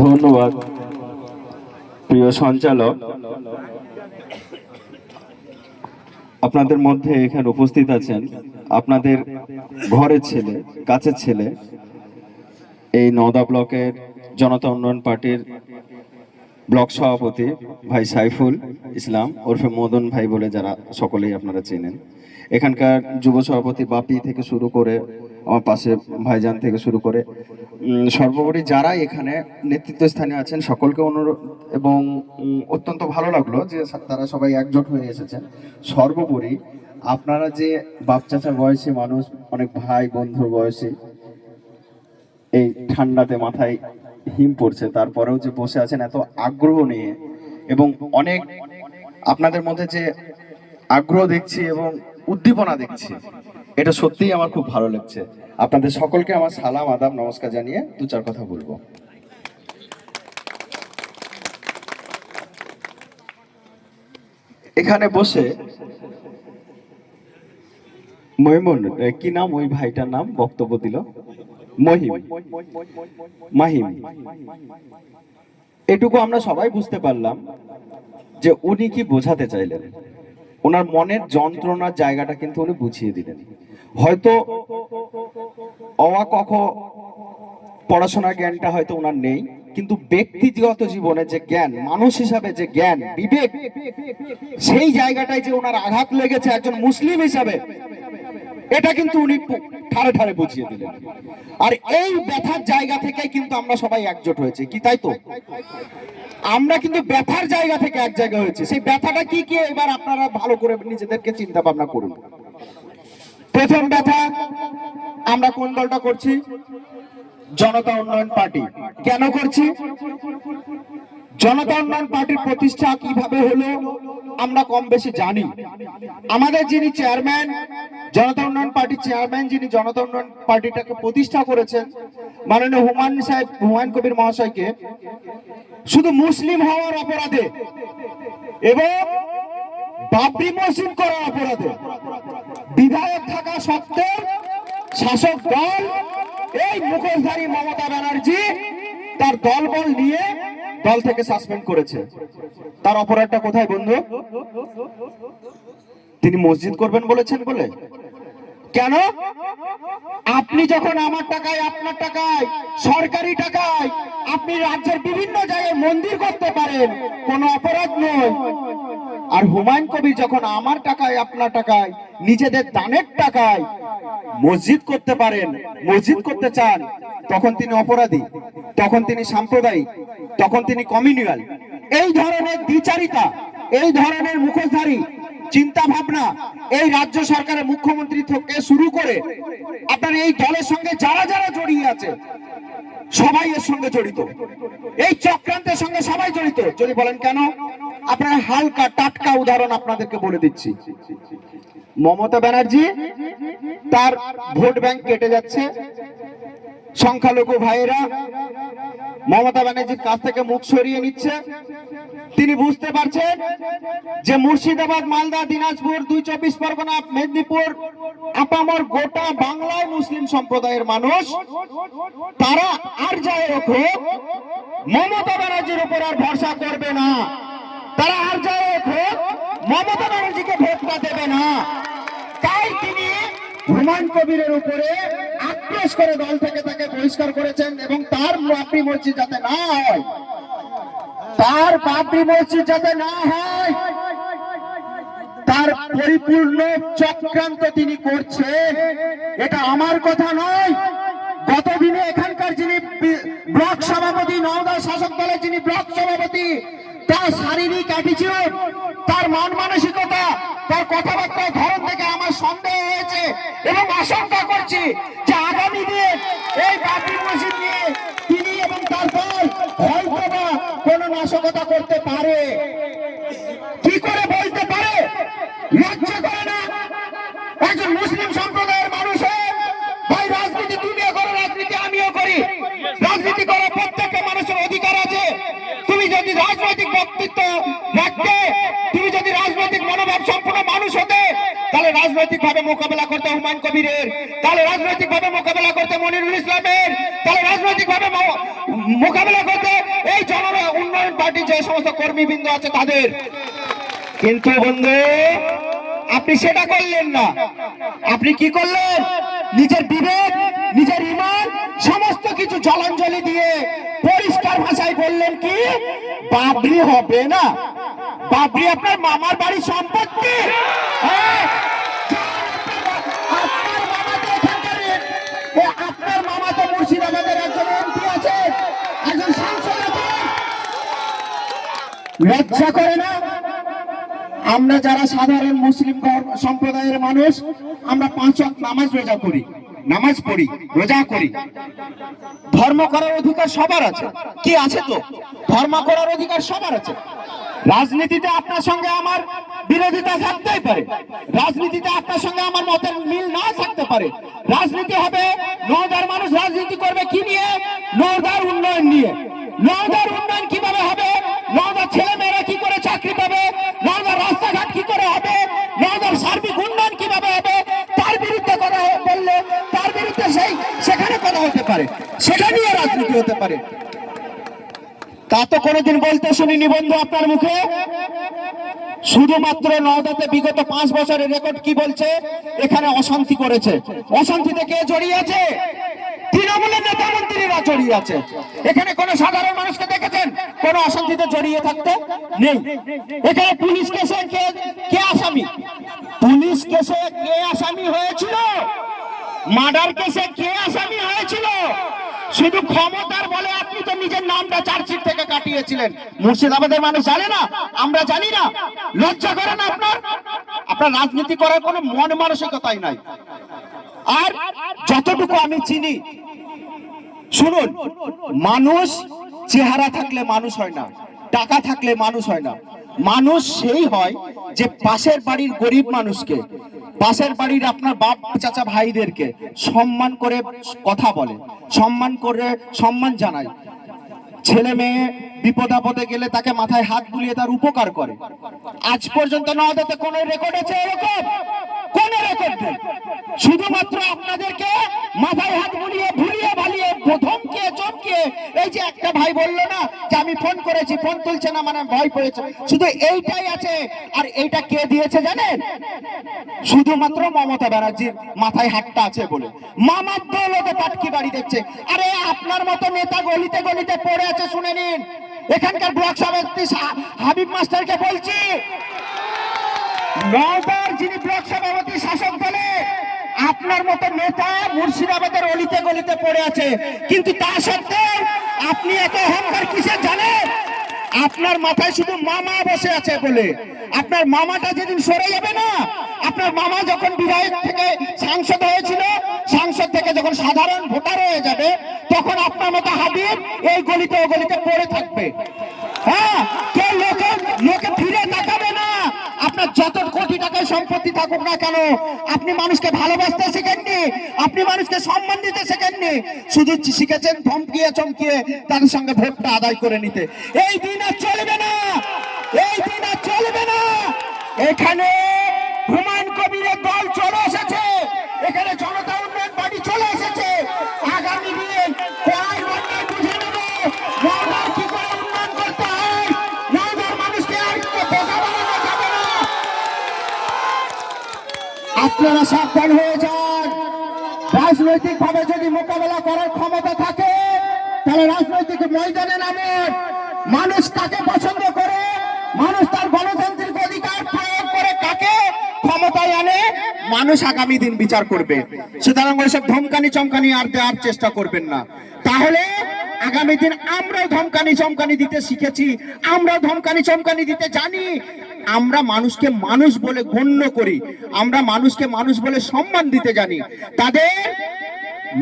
ধন্যবাদ, প্রিয় সঞ্চালক। আপনাদের মধ্যে এখানে উপস্থিত আছেন আপনাদের ঘরের ছেলে, কাছের ছেলে, এই নওদা ব্লকের জনতা উন্নয়ন পার্টির ব্লক সভাপতি ভাই সাইফুল ইসলাম ওরফে মদন ভাই বলে যারা সকলেই আপনারা চেনেন। এখানকার যুব সভাপতি বাপি থেকে শুরু করে, আমার পাশে ভাইজান থেকে শুরু করে সর্বোপরি যারা এখানে নেতৃত্ব স্থানে আছেন, সকলকে অনুরোধ এবং অত্যন্ত ভালো লাগল যে তারা সবাই একজোট হয়ে এসেছেন। সর্বোপরি আপনারা যে বাপ চাচা বয়সী মানুষ, অনেক ভাই বন্ধু বয়সী, এই ঠান্ডাতে মাথায় হিম পড়ছে, তারপরেও যে বসে আছেন এত আগ্রহ নিয়ে এবং অনেক আপনাদের মধ্যে যে আগ্রহ দেখছি এবং উদ্দীপনা দেখছি, এটা সত্যিই আমার খুব ভালো লাগছে। আপনাদের সকলকে আমার সালাম, আদাব, নমস্কার জানিয়ে দু চার কথা বলব। এখানে বসে মহিমন কি নাম? ওই ভাইটার নাম বক্তব্য দিল। মহিম। মাহিম। এটুকু আমরা সবাই বুঝতে পারলাম যে উনি কি বোঝাতে চাইলেন। ওনার মনের যন্ত্রণার জায়গাটা কিন্তু উনি বুঝিয়ে দিলেন। হয়তো অওয়া কখ পড়াশোনার জ্ঞানটা হয়তো ওনার নেই, কিন্তু ব্যক্তিগত জীবনে যে জ্ঞান, মানুষ হিসাবে যে জ্ঞান, বিবেক, সেই জায়গাটায় যে ওনার আঘাত লেগেছে একজন মুসলিম হিসাবে, এটা কিন্তু উনি ঠারে ঠারে বুঝিয়ে দিলেন। আর এই ব্যথার জায়গা থেকে কিন্তু আমরা সবাই একজোট হয়েছে, কি তাই তো? আমরা কিন্তু ব্যথার জায়গা থেকে এক জায়গা হয়েছে, সেই ব্যথাটা কি কি এবার আপনারা ভালো করে নিজেদেরকে চিন্তা ভাবনা করুন। প্রথম ব্যথা আমরা কোন দলটা করছি? জনতা উন্নয়ন পার্টি। কেন করছি? জনতা উন্নয়ন পার্টির প্রতিষ্ঠা কীভাবে হলো, আমরা কম বেশি জানি। আমাদের যিনি চেয়ারম্যান, জনতা উন্নয়ন পার্টির চেয়ারম্যান যিনি জনতা উন্নয়ন পার্টিটাকে প্রতিষ্ঠা করেছেন, মাননীয় হুমায়ুন সাহেব, হুমায়ুন কবির মহাশয়কে, শুধু মুসলিম হওয়ার অপরাধে এবং বাবরি মসজিদ করার অপরাধে সত্ত্বেও শাসক দল, এই মুখোশধারী মমতা ব্যানার্জি তার দলবল নিয়ে দল থেকে সাসপেন্ড করেছে। তার অপরাধটা কোথায় বন্ধু? তিনি মসজিদ করবেন বলেছেন বলে। কেন? আপনি যখন আমার টাকায়, আপনার টাকায়, সরকারি টাকায়, আপনি রাজ্যের বিভিন্ন জায়গায় মন্দির করতে পারেন, কোনো অপরাধ নয়। আর হুমায়ুন কবির যখন আমার টাকায়, আপনার টাকায়, নিজেদের দানের টাকায় মসজিদ করতে পারেন, মসজিদ করতে চান, তখন তিনি অপরাধী, তখন তিনি সাম্প্রদায়িক, তখন তিনি কমিউনিয়াল। এই ধরনের দ্বিচারিতা, এই ধরনের মুখোশধারী চিন্তা ভাবনা এই রাজ্য সরকারের মুখ্যমন্ত্রী থেকে শুরু করে আপনার এই দলের সঙ্গে যারা যারা জড়িয়ে আছে সবাই এর সঙ্গে জড়িত। এই চক্রান্তের সঙ্গে সবাই জড়িত। যদি বলেন কেন? আপনার হালকা, টাটকা উদাহরণ আপনাদেরকে বলে দিচ্ছি। মমতা ব্যানার্জি তার ভোট ব্যাংক কেটে যাচ্ছে। সংখ্যালঘু ভাইয়েরা মমতা ব্যানার্জির কাছ থেকে মুখ সরিয়ে নিচ্ছে। তিনি বুঝতে পারছেন যে মুর্শিদাবাদ, মালদা, দিনাজপুর, দুই চব্বিশ পরগনা, মেদিনীপুর আপামর গোটা বাংলায় মুসলিম সম্প্রদায়ের মানুষ, তারা আর যাই হোক মমতা ব্যানার্জির উপর আর ভরসা করবে না। তারা আর যাই হোক মমতা ব্যানার্জিকে ভোটটা দেবে না। তাই তিনি হুমায়ুন কবিরের উপরে আক্রোশ করে দল থেকে তাকে বহিষ্কার করেছেন এবং তার বাবরি মসজিদ যাতে না হয়, তার বাবরি মসজিদ যাতে না হয় তার পরিপূর্ণ চক্রান্ত তিনি করছেন এটা আমার কথা নয়। গত দিনে এখানকার যিনি ব্লক সভাপতি, নওদা শাসক দলের যিনি ব্লক সভাপতি, তার শারীরিক অ্যাটিচিউড তার মন মানসিকতা, তার কথাবার্তার ধরন থেকে আমার সন্দেহ হয়েছে এবং আশঙ্কা করছি যে আগামী দিনে এই বাবরি মসজিদ নিয়ে তিনি এবং তার দল হয়তো বা কোনো নাশকতা করতে পারে। রাজনৈতিক বক্তৃত্ব রাখতে তুমি যদি রাজনৈতিক মনোভাব সম্পূর্ণ মানুষ হতে, তাহলে রাজনৈতিক ভাবে মোকাবেলা করতে হুমায়ুন কবিরের, তাহলে রাজনৈতিক ভাবে মোকাবেলা করতে মনিরুল ইসলামের, তাহলে রাজনৈতিক ভাবে মোকাবেলা করতে এই জন উন্নয়ন পার্টির যে সমস্ত কর্মীবৃন্দ আছে তাদের। কিন্তু বন্ধু, আপনি সেটা করলেন না। আপনি কি করলেন? নিজের বিবেক, নিজের ইমান, সমস্ত কিছু জলাঞ্জলি দিয়ে পরিষ্কার ভাষায় বললেন কি? বাবরি হবে না। বাবরি আপনার মামার বাড়ির সম্পত্তি। হ্যাঁ? আপনার মামা তো মুর্শিদাবাদের একজন এমপি আছে, একজন সাংসদ আছে। করে না? আমরা যারা সাধারণ মুসলিম সম্প্রদায়ের মানুষ, আমরা পাঁচ নামাজ রোজা করি। নামাজ পড়ি, রোজা করি। ধর্ম করার অধিকার সবার আছে। কি আছে তো? ধর্ম করার অধিকার সবার আছে। রাজনীতিতে আপনার সঙ্গে আমার বিরোধিতা থাকতেই পারে। রাজনীতিতে আপনার সঙ্গে আমার মতের মিল না থাকতে পারে। রাজনীতি হবে নওদার মানুষ রাজনীতি করবে কি নিয়ে? নওদার উন্নয়ন নিয়ে। নওদার উন্নয়ন কীভাবে হবে? সেটা নিয়ে রাজনীতি হতে পারে। তা তো কোনোদিন বলতে শুনি বন্ধু আপনার মুখে। শুধুমাত্র নওদাতে বিগত পাঁচ বছরের রেকর্ড কি বলছে? এখানে অশান্তি করেছে। অশান্তিতে কে জড়িয়ে আছে তৃণমূলের নেতা মন্ত্রীরা জড়িয়ে আছে এখানে কোন সাধারণ মানুষকে দেখেছেন? কোন অশান্তিতে জড়িয়ে থাকতে? নেই। এখানে পুলিশ কেসে কে কে আসামি? পুলিশ কেসে কে আসামি হয়েছিল? মার্ডার কেসে কে আসামি হয়েছিল? শুধু ক্ষমতার বলে আপনি তো নিজের নামটা চার্জশিট থেকে কাটিয়েছিলেন। মুর্শিদাবাদের মানুষ জানে না, আমরা জানি না। লজ্জা করে না আপনার? আপনার রাজনীতি করার কোনো মন মানসিকতাই নাই। আর যতটুকু আমি চিনি, শুনুন, মানুষ চেহারা থাকলে মানুষ হয় না, টাকা থাকলে মানুষ হয় না। মানুষ সেই হয় যে পাশের বাড়ির গরিব মানুষকে পাশের বাড়ির আপনার বাপ, চাচা ভাইদেরকে সম্মান করে কথা বলে, সম্মান করে সম্মান জানায়। ছেলে মেয়ে বিপদ আপদে গেলে তাকে মাথায় হাত বুলিয়ে তার উপকার করে। আজ পর্যন্ত নওদাতে কোন রেকর্ড আছে এরকম? কোন রেকর্ড নেই শুধুমাত্র আপনাদেরকে মাথায় হাত বুলিয়ে, ভুলিয়ে ভালিয়ে ধমকিয়ে, চমকিয়ে এই যে একটা ভাই বলল না যে আমি ফোন করেছি, ফোন তুলছে না মানে ভয় পড়েছে শুধু এইটাই আছে। আর এইটা কে দিয়েছে জানেন? শুধুমাত্র মমতা ব্যানার্জির মাথায় হাতটা আছে বলে। মামার দৌলতে পাটকি বাড়ি দেখছে। আরে আপনার মতো নেতা গলিতে গলিতে পড়ে আছে, শুনে নিন। এখানকার ব্লক সভাপতি হাবিব মাস্টারকে বলছি। নওদার যিনি ব্লক সভাপতি, শাসক দলে, আপনার মতো নেতা মুর্শিদাবাদের অলিতে গলিতে পড়ে আছে। কিন্তু তা সত্ত্বেও আপনি এত অহংকার কিসের জানেন? আপনার মাথায় শুধু মামা বসে আছে বলে। আপনার মামাটা যেদিন সরে যাবে না, আপনার মামা যখন বিধায়ক থেকে সাংসদ হয়েছিল, সাংসদ থেকে যখন সাধারণ ভোটার হয়ে যাবে, তখন আপনার মতো হাবিব এই গলিতে ও গলিতে পড়ে থাকবে। হ্যাঁ কেউ লোকে লোকে ফিরে তাকাবে না আপনার যত কোটি টাকার সম্পত্তি থাকুক না কেন, আপনি মানুষকে ভালোবাসতে শেখেননি, আপনি মানুষকে সম্মান দিতে শেখেননি। শুধু শিখেছেন ধমকিয়ে চমকিয়ে তার সঙ্গে ভোটটা আদায় করে নিতে। এই দিন আর চলবে না, এই দিন আর চলবে না। এখানে হুমায়ুন কবিরের দল চলে এসেছে, এখানে জনতা আপনারা সাবধান হয়ে যান। রাজনৈতিক ভাবে যদি মোকাবেলা করার ক্ষমতা থাকে, তাহলে রাজনৈতিক ময়দানে নামেন। মানুষ কাকে পছন্দ করে? মানুষ তার গণতান্ত্রিক অধিকার প্রয়োগ করে কাকে? ক্ষমতায় আনে মানুষ আগামী দিন বিচার করবে। সুতরাং ওইসব ধমকানি চমকানি আর দেওয়ার চেষ্টা করবেন না। তাহলে আগামী দিন আমরাও ধমকানি চমকানি দিতে শিখেছি, আমরাও ধমকানি চমকানি দিতে জানি। আমরা মানুষকে মানুষ বলে গণ্য করি, আমরা মানুষকে মানুষ বলে সম্মান দিতে জানি, তাদের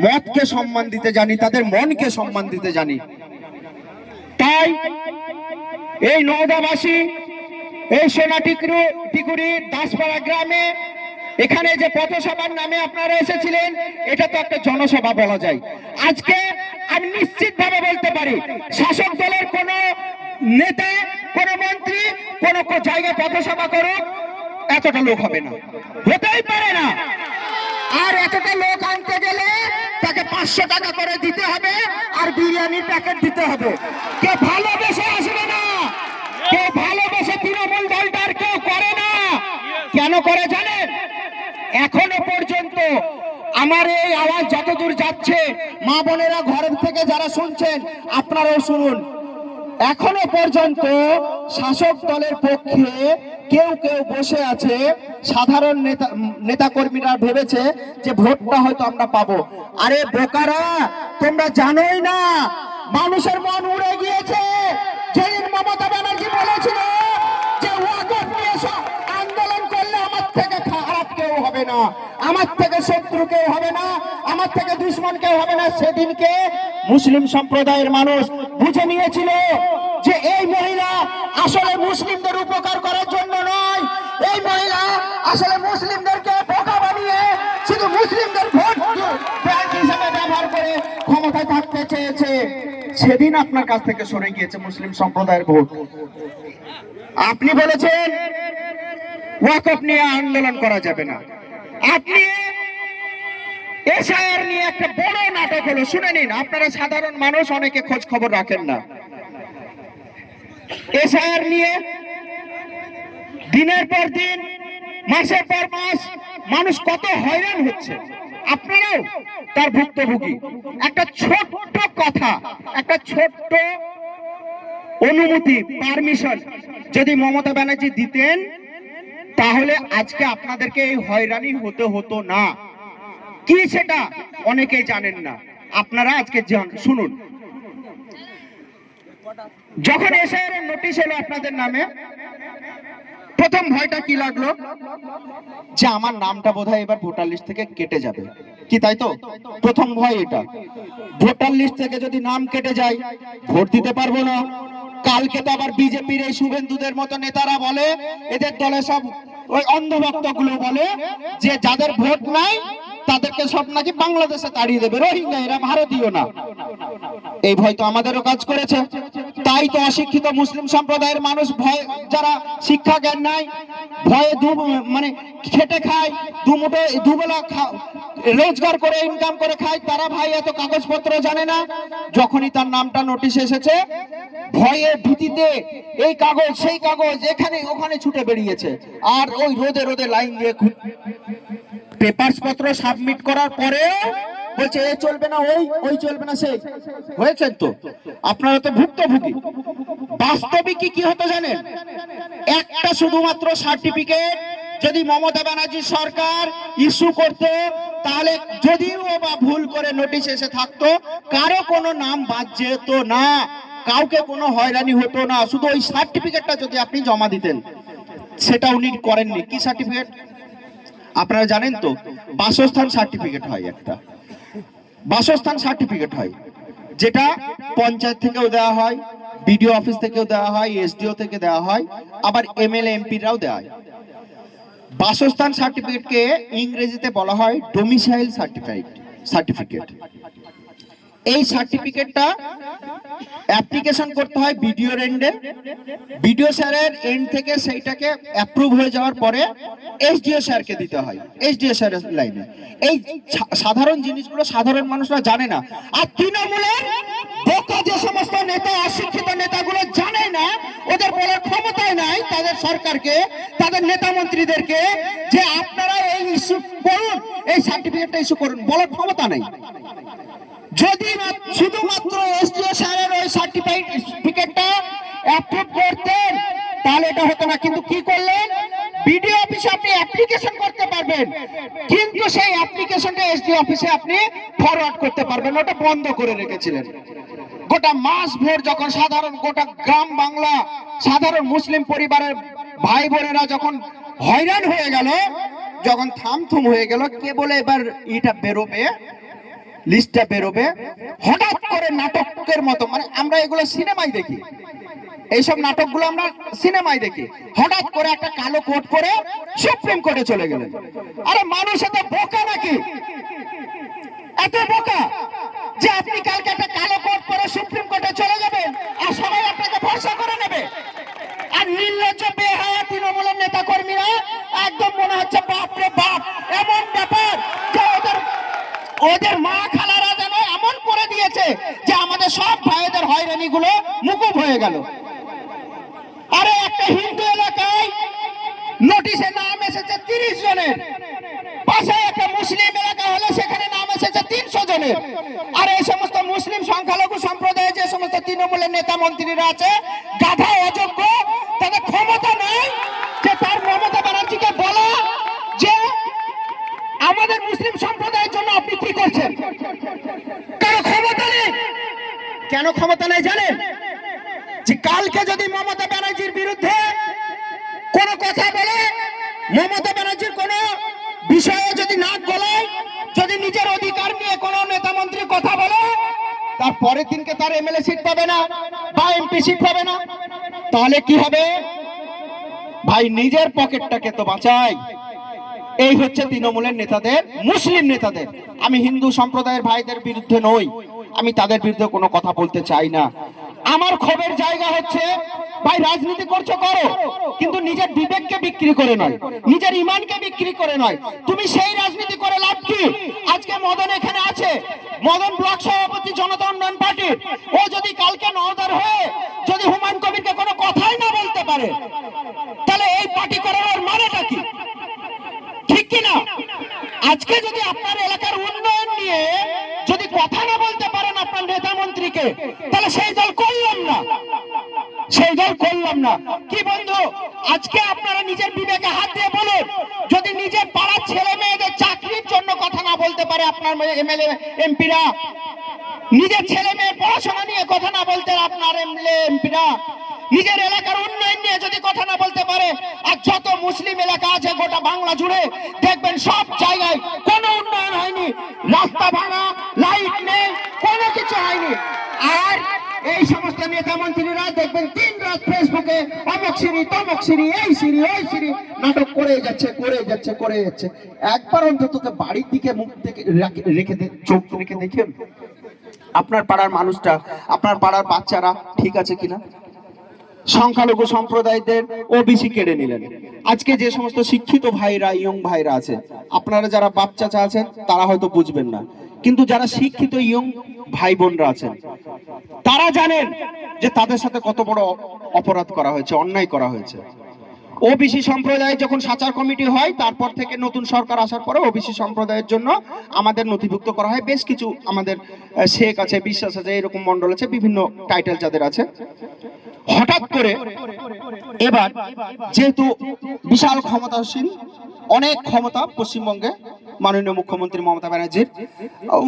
মতকে সম্মান দিতে জানি, তাদের মনকে সম্মান দিতে জানি। তাই এই নওদাবাসী এই সোনা টিকরু, টিকুরি দাসপাড়া গ্রামে, এখানে যে পথসভার নামে আপনারা এসেছিলেন, এটা তো একটা জনসভা বলা যায়। আজকে আমি নিশ্চিত ভাবে বলতে পারি, শাসক দলের কোন নেতা, কোন মন্ত্রী, কোন জায়গায় পথসভা করুক, এতটা লোক হবে না। হতেই পারে না। আর এতটা লোক আনতে গেলে তাকে পাঁচশো টাকা করে দিতে হবে আর বিরিয়ানির প্যাকেট দিতে হবে। কে ভালোবেসে আসবে না। কেউ ভালোবেসে তৃণমূল দলটা আর কেউ করে না। কেন করে জানেন? এখনও পর্যন্ত আমার এই আওয়াজ যতদূর যাচ্ছে, মা বোনেরা ঘরের থেকে যারা শুনছেন, আপনারাও শুনুন। এখনও পর্যন্ত শাসক দলের পক্ষে কেউ কেউ বসে আছে। সাধারণ নেতা, নেতাকর্মীরা ভেবেছে যে ভোটটা হয়তো আমরা পাবো। আরে বোকারা, তোমরা জানোই না, মানুষের মন উড়ে গিয়েছে। হবে না। আমার থেকে শত্রু কেউ হবে না, আমার থেকে দুশ্মন কেউ হবে না। সেদিনকে মুসলিম সম্প্রদায়ের মানুষ বুঝে নিয়েছিল যে এই মহিলা আসলে মুসলিমদের উপকার করার জন্য নয়। এই মহিলা আসলে মুসলিমদেরকে বোকা বানিয়ে শুধু মুসলিমদের ভোট হিসেবে ব্যবহার করে ক্ষমতায় থাকতে চেয়েছে। সেদিন আপনার কাছ থেকে সরে গিয়েছে মুসলিম সম্প্রদায়ের ভোট। আপনি বলেছেন, ওয়াকফ নিয়ে আন্দোলন করা যাবে না। আপনি এসআইআর নিয়ে একটা বড় নাটক হলো, শুনে নিন, আপনারা সাধারণ মানুষ, অনেকে খোঁজ খবর রাখেন না। এসআইআর নিয়ে দিনের পর দিন, মাসের পর মাস, মানুষ কত হয়রান হচ্ছে। আপনারাও তার ভুক্তভোগী। একটা ছোট্ট কথা, একটা ছোট্ট অনুমতি, পারমিশন যদি মমতা ব্যানার্জি দিতেন তাহলে আজকে আপনাদেরকে এই হয়রানি হতে হতো না। কি সেটা? অনেকেই জানেন না। আপনারা আজকে শুনুন। যখন এসে নোটিশ এলো আপনাদের নামে, প্রথম ভয়টা কি লাগল? যে আমার নামটা বোধহয় এবার ভোটার লিস্ট থেকে কেটে যাবে। কি তাই তো? প্রথম ভয় এটা। ভোটার লিস্ট থেকে যদি নাম কেটে যায়, ভোট দিতে পারব না। কালকে তো আবার বিজেপির এই শুভেন্দুদের মতো নেতারা বলে, এদের দলে সব ওই অন্ধভক্তগুলো বলে যে যাদের ভোট নাই, তাদেরকে সব নাকি বাংলাদেশে তাড়িয়ে দেবে। রোহিঙ্গা এরা ভারতীয় না। এই ভয় তো আমাদেরও কাজ করেছে। তাই তো অশিক্ষিত মুসলিম সম্প্রদায়ের মানুষ ভয়, যারা শিক্ষা জ্ঞান নাই, ভয়ে দু মানে খেটে খায় দুমুঠো দুবেলা রোজগার করে ইনকাম করে খায়, তারা ভাই এত কাগজপত্র জানে না। যখনই তার নামটা নোটিশ এসেছে, ভয়ে ভীতিতে এই কাগজ, সেই কাগজ এখানে, ওখানে ছুটে বেরিয়েছে। আর ওই রোদে রোদে লাইন দিয়ে পেপারস পত্র সাবমিট করার পরেও বলছে এ চলবে না, ওই ওই চলবে না হয়েছেন তো? আপনারা তো ভুক্তভোগী। কি হতো জানেন? একটা শুধুমাত্র সার্টিফিকেট যদি মমতা সরকার ইস্যু তাহলে যদিও বা ভুল করে নোটিশ এসে থাকতো, কারও কোনো নাম বাদ যেত না। কাউকে কোনো হয়রানি হতো না। শুধু ওই সার্টিফিকেটটা যদি আপনি জমা দিতেন, সেটা উনি করেননি। কি সার্টিফিকেট? আপনারা জানেন তো? বাসস্থান সার্টিফিকেট হয় একটা। বাসস্থান সার্টিফিকেট হয়, যেটা পঞ্চায়েত থেকেও দেওয়া হয় বিডিও অফিস থেকেও দেওয়া হয় এসডিও থেকে দেওয়া হয়, আবার এমএলএ এমপিরাও দেওয়া হয়। বাসস্থান সার্টিফিকেটকে ইংরেজিতে বলা হয় ডোমিসাইল সার্টিফিকেট সার্টিফিকেট এই সার্টিফিকেটটা অ্যাপ্লিকেশন করতে হয় বিডিওর এন্ডে বিডিও স্যারের এন্ড থেকে সেইটাকে অ্যাপ্রুভ হয়ে যাওয়ার পরে এসডিও স্যারকে দিতে হয় এসডিও স্যারের লাইনে এই সাধারণ জিনিসগুলো সাধারণ মানুষরা জানে না। আর তৃণমূলের বোকা যে সমস্ত নেতা, অশিক্ষিত নেতাগুলো জানে না, ওদের বলার ক্ষমতাই নাই তাদের সরকারকে, তাদের নেতা মন্ত্রীদেরকে যে আপনারা এই ইস্যু করুন, এই সার্টিফিকেটটা ইস্যু করুন, বলার ক্ষমতা নাই যদি মা- শুধুমাত্র এসডিও স্যারের ওই অ্যাপ্রুভ করতেন। তাহলে এটা হতো না। কিন্তু কি করলেন? অফিসে আপনি অ্যাপ্লিকেশন করতে পারবেন। কিন্তু সেই অ্যাপ্লিকেশনটা অফিসে আপনি করতে পারবেন। ওটা বন্ধ করে রেখেছিলেন। গোটা মাস যখন সাধারণ গোটা গ্রাম বাংলা, সাধারণ মুসলিম পরিবারের ভাই বোনেরা যখন হয়রান হয়ে গেল, যখন থামথুম হয়ে গেল কে বলে এবার এটা বেরোবে। লিস্টটা বেরোবে। হঠাৎ করে নাটকের মতো মানে আমরা এগুলো সিনেমায় দেখি। এইসব নাটকগুলো আমরা সিনেমায় দেখি। হঠাৎ করে একটা কালো কোট করে সুপ্রিম কোর্টে চলে গেলেন। আরে মানুষ এত বোকা নাকি? এত বোকা যে আপনি কালকে একটা কালো কোট পরে সুপ্রিম কোর্টে চলে যাবেন আর সবাই আপনাকে ভরসা করে নেবে। আর নির্লজ্জ, বেহায়া তৃণমূলের নেতা কর্মীরা একদম মনে হচ্ছে বাপ রে বাপ, এমন ব্যাপার। যে ওদের ওদের মা খালারা যেন এমন করে দিয়েছে যে আমাদের সব ভাইদের হয়রানি গুলো মুকুব হয়ে গেল। আরে একটা হিন্দু এলাকায় নোটিশে নাম এসেছে তিরিশ জনের। পাশে একটা মুসলিম এলাকা হলে সেখানে নাম এসেছে তিনশো জনের। আর এই সমস্ত মুসলিম সংখ্যালঘু সম্প্রদায়ে যে সমস্ত তৃণমূলের নেতা মন্ত্রীরা আছে, গাধা, অযোগ্য, তাদের ক্ষমতা নেই যে তার মমতা ব্যানার্জিকে বলা যে আমাদের মুসলিম সম্প্রদায়ের জন্য আপনি কি করছেন কারও ক্ষমতা নেই কেন ক্ষমতা নেই জানেন? যে কালকে যদি মমতা ব্যানার্জির বিরুদ্ধে কোনো কথা বলে, মমতা ব্যানার্জির কোনো বিষয়ে যদি নাক গলায়, যদি নিজের অধিকার নিয়ে কোনো নেতা মন্ত্রী কথা বলে তার পরের দিনকে তার এমএলএ সিট পাবে না বা এমপি সিট পাবে না। তাহলে কি হবে? ভাই, নিজের পকেটটাকে তো বাঁচাই এই হচ্ছে তৃণমূলের নেতাদের, মুসলিম নেতাদের। আমি হিন্দু সম্প্রদায়ের ভাইদের বিরুদ্ধে নই। আমি তাদের বিরুদ্ধে কোনো কথা বলতে চাই না। আমার ক্ষোভের জায়গা হচ্ছে, ভাই, রাজনীতি করছ, করো। কিন্তু নিজের বিবেককে বিক্রি করে নয়। নিজের ইমানকে বিক্রি করে নয়। তুমি সেই রাজনীতি করে লাভ কি? আজকে মদন এখানে আছে। মদন ব্লক সভাপতি জনতা উন্নয়ন পার্টির ও যদি কালকে নওদার হয়ে যদি হুমায়ুন কবিরকে কোনো কথাই না বলতে পারে, তাহলে এই পার্টি করার মানেটা কি? ঠিক কিনা? আজকে যদি আপনার এলাকার উন্নয়ন নিয়ে যদি কথা না বলতে পারেন আপনার নেতা মন্ত্রীকে তাহলে সেই দল করলাম না সেই দল করলাম না। কি বন্ধু? আজকে আপনারা নিজের বিবেকে হাত দিয়ে বলুন, যদি নিজের পাড়ার ছেলে মেয়েদের চাকরির জন্য কথা না বলতে পারে আপনার এমএলএ, এমপিরা? নিজের ছেলে মেয়ের পড়াশোনা নিয়ে কথা না বলতে আপনার এমএলএ, এমপিরা? নিজের এলাকার উন্নয়ন নিয়ে যদি কথা না বলতে পারে, আর যত মুসলিম এলাকা আছে গোটা বাংলা জুড়ে, দেখবেন সব জায়গায় কোনো উন্নয়ন হয়নি রাস্তা ভাঙা লাইট নেই কোনো কিছু হয়নি আর এই সমস্ত নেতা মন্ত্রীরা দেখবেন, দিন রাত ফেসবুকে অমুক তমুক এই ওই নাটক করে যাচ্ছে করে যাচ্ছে করে যাচ্ছে। একবার অন্তত বাড়ির দিকে মুখ থেকে রেখে চোখ রেখে দেখেন আপনার পাড়ার মানুষটা, আপনার পাড়ার বাচ্চারা ঠিক আছে কিনা? সংখ্যালঘু সম্প্রদায়দের ওবিসি কেড়ে নিলেন। আজকে যে সমস্ত শিক্ষিত ভাইরা, ইয়ং ভাইরা আছে, আপনারা যারা বাপ চাচা আছেন, তারা হয়তো বুঝবেন না। কিন্তু যারা শিক্ষিত ইয়ং ভাই বোনরা আছেন, তারা জানেন যে তাদের সাথে কত বড় অপরাধ করা হয়েছে, অন্যায় করা হয়েছে। ওবিসি সম্প্রদায় যখন সাচার কমিটি হয়, তারপর থেকে নতুন সরকার আসার পরে ওবিসি সম্প্রদায়ের জন্য আমাদের নথিভুক্ত করা হয়। বেশ কিছু আমাদের শেখ আছে, বিশ্বাস আছে, এরকম মন্ডল আছে, বিভিন্ন টাইটেল যাদের আছে। হঠাৎ করে এবার যেহেতু বিশাল ক্ষমতাসীন অনেক ক্ষমতা পশ্চিমবঙ্গে মাননীয় মুখ্যমন্ত্রী মমতা ব্যানার্জির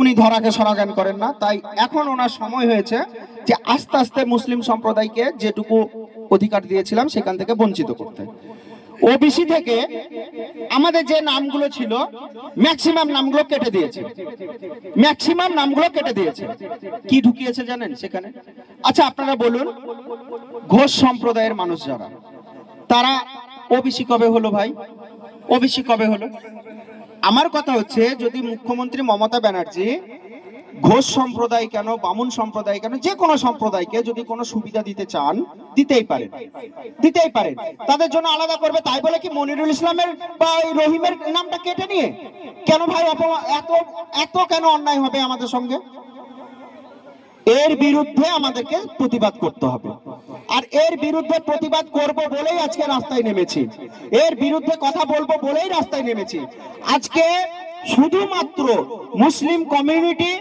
উনি ধরাকে সরাগান করেন না। তাই এখন ওনার সময় হয়েছে যে আস্তে আস্তে মুসলিম সম্প্রদায়কে যেটুকু অধিকার দিয়েছিলাম সেখান থেকে বঞ্চিত করতে। ওবিসি থেকে আমাদের যে নামগুলো ছিল, ম্যাক্সিমাম নামগুলো কেটে দিয়েছে। ম্যাক্সিমাম নামগুলো কেটে দিয়েছে। কি ঢুকিয়েছে জানেন সেখানে? আচ্ছা আপনারা বলুন, ঘোষ সম্প্রদায়ের মানুষ যারা, তারা ওবিসি কবে হলো ভাই? ওবিসি কবে হলো? আমার কথা হচ্ছে, যদি মুখ্যমন্ত্রী মমতা ব্যানার্জি ঘোষ সম্প্রদায় কেন, বামুন সম্প্রদায় কেন, যে কোনো সম্প্রদায়কে যদি কোনো সুবিধা দিতে চান, দিতেই পারেন। দিতেই পারেন। তাদের জন্য আলাদা করবে, তাই বলে কি মনিরুল ইসলামের বা ওই রহিমের নামটা কেটে নিয়ে? কেন ভাই এত এত কেন অন্যায় হবে আমাদের সঙ্গে? এর বিরুদ্ধে আমাদেরকে প্রতিবাদ করতে হবে। আর এর বিরুদ্ধে প্রতিবাদ করব বলেই আজকে রাস্তায় নেমেছি। এর বিরুদ্ধে কথা বলব বলেই রাস্তায় নেমেছি। আজকে শুধুমাত্র মুসলিম কমিউনিটি,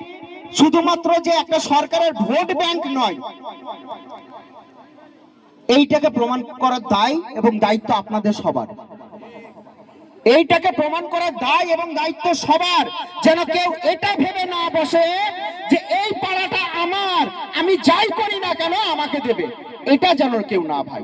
শুধুমাত্র যে একটা সরকারের ভোট ব্যাংক নয়, এইটাকে প্রমাণ করার দায় এবং দায়িত্ব আপনাদের সবার। এইটাকে প্রমাণ করার দায় এবং দায়িত্ব সবার, যেন কেউ এটা ভেবে না বসে যে এই পাড়াটা আমার, আমি যাই করি না কেন আমাকে দেবে। এটা যেন কেউ না ভাই